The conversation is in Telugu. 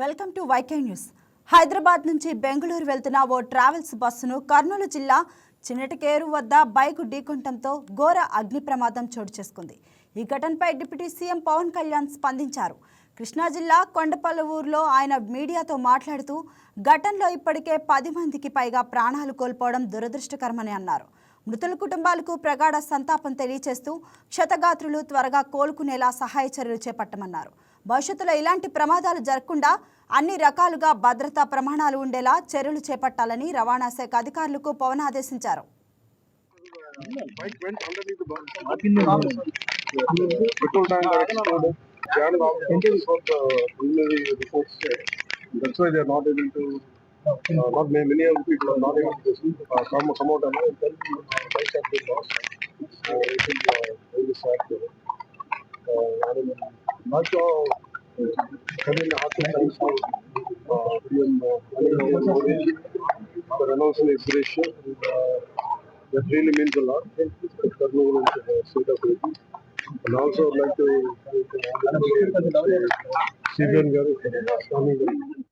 Welcome to YK news. Hyderabad నుంచి బెంగళూరు వెళ్తున్న ఓ ట్రావెల్స్ బస్సును కర్నూలు జిల్లా చిన్నటికేరు వద్ద బైక్ ఢీకొనటంతో ఘోర అగ్ని ప్రమాదం చోటు చేసుకుంది. ఈ ఘటనపై డిప్యూటీ సీఎం పవన్ కళ్యాణ్ స్పందించారు. కృష్ణా జిల్లా కొండపల్లవూరులో ఆయన మీడియాతో మాట్లాడుతూ ఘటనలో ఇప్పటికే పది మందికి పైగా ప్రాణాలు కోల్పోవడం దురదృష్టకరమని అన్నారు. మృతుల కుటుంబాలకు ప్రగాఢ సంతాపం తెలియచేస్తూ క్షతగాత్రులు త్వరగా కోలుకునేలా సహాయ చర్యలు చేపట్టమన్నారు. భవిష్యత్తులో ఇలాంటి ప్రమాదాలు జరగకుండా అన్ని రకాలుగా భద్రతా ప్రమాణాలు ఉండేలా చర్యలు చేపట్టాలని రవాణా శాఖ అధికారులకు పవన్ ఆదేశించారు. That's why they are not able to, not many, many of the people are not able to uh, come, out and and tell been lost. Uh, it is uh, very sad. Uh, I time to uh, PM uh, Modi for announcing. And, uh, that really means a lot. Kurnool into the state of AP. And also I'd like to thank uh, CBN Garu for Garu.